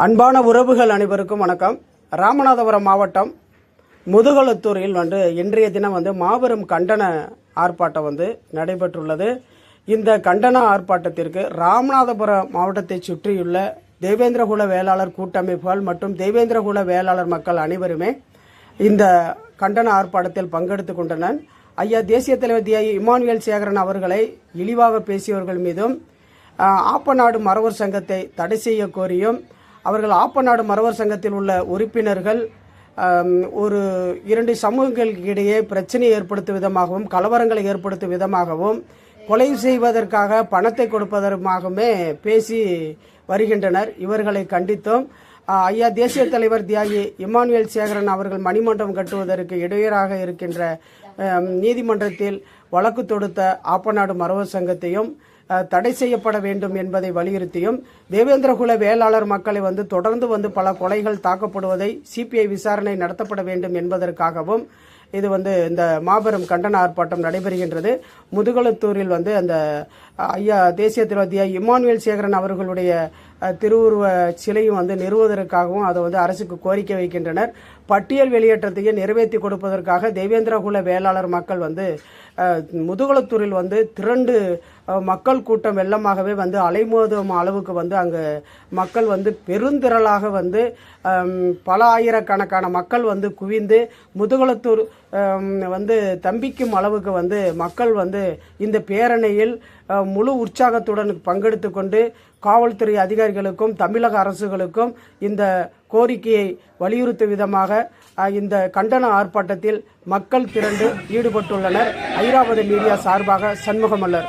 அன்பான உறவுகள் அனைவருக்கும் வணக்கம். ராமநாதபுரம் மாவட்டம் முதுகலத்தூரில் வந்து இன்றைய தினம் வந்து மாபெரும் கண்டன ஆர்ப்பாட்டம் வந்து நடைபெற்றுள்ளது. இந்த கண்டன ஆர்ப்பாட்டத்திற்கு ராமநாதபுரம் மாவட்டத்தை சுற்றியுள்ள தேவேந்திரகுல வேளாளர் கூட்டமைப்புகள் மற்றும் தேவேந்திரகுல வேளாளர் மக்கள் அனைவருமே இந்த கண்டன ஆர்ப்பாட்டத்தில் பங்கெடுத்துக் கொண்டனர். ஐயா தேசிய தலைவர் தி. இமானுவேல் சேகரன் அவர்களை இழிவாக பேசியவர்கள் மீதும் ஆப்பநாடு மறவர் சங்கத்தை தடை செய்ய கோரியும் அவர்கள் ஆப்பநாடு மறவர் சங்கத்தில் உள்ள உறுப்பினர்கள் ஒரு இரண்டு சமூகங்களுக்கு இடையே பிரச்சனையை ஏற்படுத்தும் விதமாகவும் கலவரங்களை ஏற்படுத்தும் விதமாகவும் கொலை செய்வதற்காக பணத்தை கொடுப்பதற்காகவுமே பேசி வருகின்றனர். இவர்களை கண்டித்தும். ஐயா தேசிய தலைவர் தியாகி இமானுவேல் சேகரன் அவர்கள் மணிமண்டபம் கட்டுவதற்கு இடையூறாக இருக்கின்ற நீதிமன்றத்தில் வழக்கு தொடுத்த ஆப்பநாடு மரவர் சங்கத்தையும் தடை செய்யப்பட வேண்டும் என்பதை வலியுறுத்தியும் தேவேந்திரகுல வேளாளர் மக்களை வந்து தொடர்ந்து வந்து பல கொலைகள் தாக்கப்படுவதை சிபிஐ விசாரணை நடத்தப்பட வேண்டும் என்பதற்காகவும் இது வந்து இந்த மாபெரும் கண்டன ஆர்ப்பாட்டம் நடைபெறுகின்றது. முதுகலத்தூரில் வந்து அந்த ஐயா தேசிய தலைவர் இமானுவேல் சேகரன் அவர்களுடைய திருவுருவ சிலையும் வந்து நிறுவுவதற்காகவும் அதை வந்து அரசுக்கு கோரிக்கை வைக்கின்றனர். பட்டியல் வெளியேற்றத்தையும் நிறைவேற்றி கொடுப்பதற்காக தேவேந்திரகுல வேளாளர் மக்கள் வந்து அஹ், முதுகுளத்தூரில் வந்து திரண்டு மக்கள் கூட்டம் வெள்ளமாகவே வந்து அலைமோதும் அளவுக்கு வந்து அங்கு மக்கள் வந்து பெருந்திரளாக வந்து பல ஆயிரக்கணக்கான மக்கள் வந்து குவிந்து முதுகுளத்தூர் வந்து தம்பிக்கும் அளவுக்கு வந்து மக்கள் வந்து இந்த பேரணியில் முழு உற்சாகத்துடன் பங்கெடுத்து கொண்டு காவல்துறை அதிகாரிகளுக்கும் தமிழக அரசுகளுக்கும் இந்த கோரிக்கையை வலியுறுத்தும் விதமாக இந்த கண்டன ஆர்ப்பாட்டத்தில் மக்கள் திரண்டு ஈடுபட்டுள்ளனர். ஐராவத மீடியா சார்பாக சண்முகமல்லர்.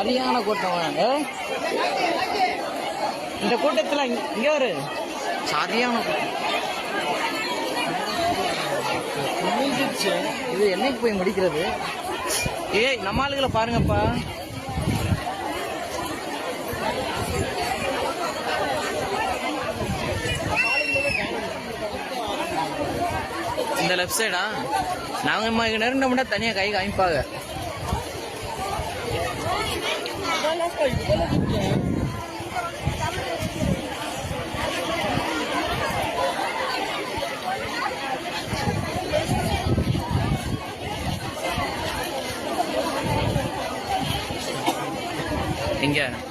சரியான கூட்டம். இந்த கூட்டத்துல இங்க வரு. சரியான கூட்டம். இது என்னைக்கு போய் முடிக்கிறது? ஏய் நம்ம ஆளுகளை பாருங்கப்பா. இந்த லெஃப்ட் சைடா 잘랐어 이거 잘라줄게 땡겨